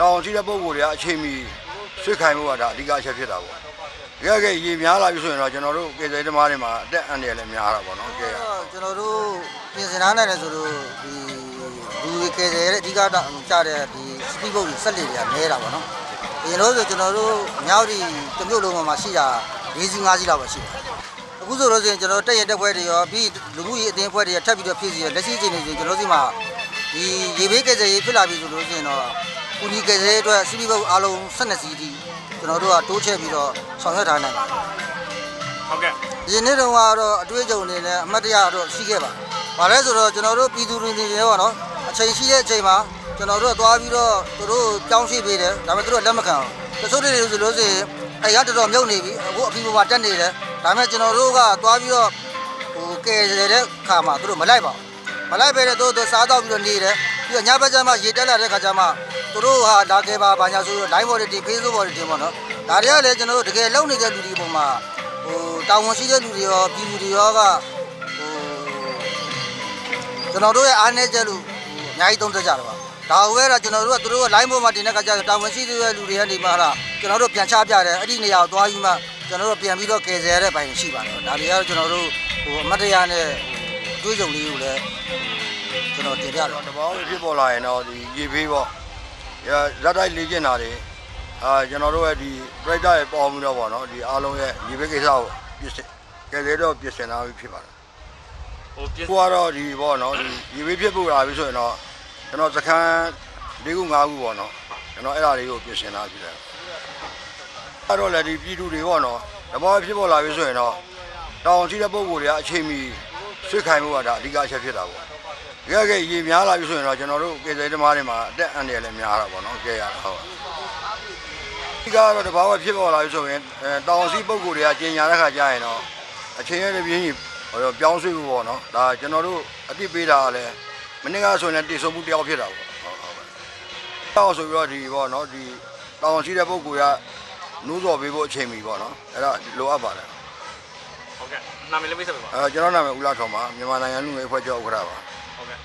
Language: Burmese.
တောင်ရှိတဲ့ပုံကိုယ်တွေကအချိန်မီဆွေးခိုင်မှုကဒါအဓိကအချက်ဖြစ်တာပေါ့ကြည့်ရခဲ့ရေများလာပြီဆိုရင်တော့ကျွန်တော်တို့ကေဇေသမားတွေမှာအသက်အန္တရာယ်လည်းများတာပေါ့နော်ကြည့်ရကျွန်တော်တို့ပြင်ဆင်ထားနိုင်တယ်ဆိုတော့ဒီလူတွေကယ်ဆယ်ရဲ့အဓိကတော့ကြားတဲ့ဒီစပီဘုတ်တွေဆက်လက်တွေကနဲတာပေါ့နော်အရင်တော့ဆိုကျွန်တော်တို့မြောက်ဒီတစ်မျိုးလုံးမှာရှိတာ၄စီး၅စီးလောက်ပဲရှိတယ်အခုဆိုလို့ဆိုရင်ကျွန်တော်တက်ရင်တက်ပွဲတွေရောပြီးလူမှုရေးအသင်းအဖွဲ့တွေထပ်ပြီးတော့ဖြည့်စီရလက်ရှိအချိန်တွေဆိုကျွန်တော်စီမှာဒီရေဘေးကယ်ဆယ်ရေးဖြစ်လာပြီဆိုလို့ဆိုရင်တော့ ကုညီကယ်ဆယ်ရေးအတွက်စပီဘုတ်အားလုံး12စီးဒီကျွန်တော်တို့ကတိုးချဲ့ပြီးတော့ဆောင်ရွက်ထားနိုင်ပါတယ်ဟုတ်ကဲ့ဒီနေ့တုန်းကတော့အတွေ့အကြုံအနေနဲ့အမှတ်တရတော့ရှိခဲ့ပါ။ဘာလဲဆိုတော့ကျွန်တော်တို့ပြည်သူတွေနေတယ်ပေါ့နော်။အချိန်ရှိတဲ့အချိန်မှာကျွန်တော်တို့ကသွားပြီးတော့သူတို့ကြောင်းရှိပေးတယ်။ဒါပေမဲ့သူတို့လက်မခံဘူး။တချို့တွေဆိုလို့ဆိုရင်အဲ့ရတော်တော်မြုပ်နေပြီ။အခုအဖီပေါ်မှာတက်နေတယ်။ဒါပေမဲ့ကျွန်တော်တို့ကသွားပြီးတော့ဟိုကဲတဲ့ခါမှာသူတို့မလိုက်ပါဘူး။မလိုက်ပဲတဲ့သူတို့စားတော့ပြီးတော့နေတယ်။ ပြီးတော့ညဘက်ကျမှရေတက်လာတဲ့ခါကျမှသူတို့ဟာလာခဲ့ပါဘာညာဆိုတော့ line ပေါ်တွေတင် Facebook ပေါ်တွေတင်ပေါ့နော်။ဒါတွေကလည်းကျွန်တော်တို့တကယ်လုံနေတဲ့လူတွေပုံမှာဟိုတာဝန်ရှိတဲ့လူတွေရောပြည်သူတွေရောကဟိုကျွန်တော်တို့ရဲ့အားနည်းချက်လို့ဟိုအများကြီးသုံးသပ်ကြတော့ပါဒါဝဲတာကျွန်တော်တို့ကသူတို့က line ပေါ်မှာတင်တဲ့ခါကျတော့တာဝန်ရှိတဲ့လူတွေကနေမှဟာကျွန်တော်တို့ပြန်ချပြတယ်အဲ့ဒီနေရာကိုသွားပြီးမှကျွန်တော်တို့ပြန်ပြီးတော့ကယ်ဆယ်ရတဲ့ပိုင်းရှိပါတယ်ဒါတွေကတော့ကျွန်တော်တို့ဟိုအမတ်တရားနဲ့ဟိုတွေးကြုံလေးကိုလည်း ကျွန်တော်တင်ပြတော့တဘောင်းဖြစ်ပေါ်လာရင်တော့ဒီရေဖေးပေါ့ရဇက်တိုက်လေ့ကျင့်တာတွေအာကျွန်တော်တို့ရဲ့ဒီပရိသတ်ရဲ့ပေါ်မှုတော့ပေါ့နော်ဒီအားလုံးရဲ့ရေဖေးကိစ္စကိုပြစ်စင်ကေဇေတော့ပြစ်စင်တာဖြစ်ပါတယ်ဟိုပြင်ကိုကတော့ဒီပေါ့နော်ဒီရေဘေးဖြစ်ဖို့လာပြီဆိုရင်တော့ကျွန်တော်စခန်း၄ခု၅ခုပေါ့နော်ကျွန်တော်အဲ့ဒါလေးကိုပြင်ဆင်တာဖြစ်တယ်အဲ့တော့လည်းဒီပြည်သူတွေပေါ့နော်တဘောဖြစ်ပေါ်လာပြီဆိုရင်တော့တောင်ရှိတဲ့ပုံကိုယ်တွေကအချိန်မီဆွေးခိုင်မှုကဒါအဓိကအချက်ဖြစ်တာပေါ့ကြည့် ရခဲ့ရေများလာပြီဆိုရင်တော့ကျွန်တော်တို့ကေဇေသမားတွေမှာအသက်အန္တရာယ်လည်းများတာပေါ့နော်ကြည့်ရတာဟုတ်ဒီကတော့တဘောဖြစ်ပေါ်လာပြီဆိုရင်အဲတောင်ရှိပုံကိုယ်တွေကကျင်ညာတဲ့ခါကျရင်တော့အချိန်ရဲ့ပြင်းကြီးဟိုတော့ပြောင်းဆွေးဖို့ပေါ့နော်ဒါကျွန်တော်တို့အတိပေးတာကလည်းမနေ့ကဆိုရင်လည်းတိစုံမှုတယောက်ဖြစ်တာပေါ့ဟုတ်ဟုတ်ပဲတောက်ဆိုပြီးတော့ဒီပေါ့နော်ဒီတောင်ရှိတဲ့ပုံကိုယ်ကနူးစော်ပေးဖို့အချိန်မီပေါ့နော်အဲ့ဒါလိုအပ်ပါတယ်ဟုတ်ကဲ့နာမည်လေးမိတ်ဆက်ပေးပါအဲကျွန်တော်နာမည်ဦးလာထော်ပါမြန်မာနိုင်ငံလူငယ်အဖွဲ့ချုပ်ဥက္ကဋ္ဌပါ Okay.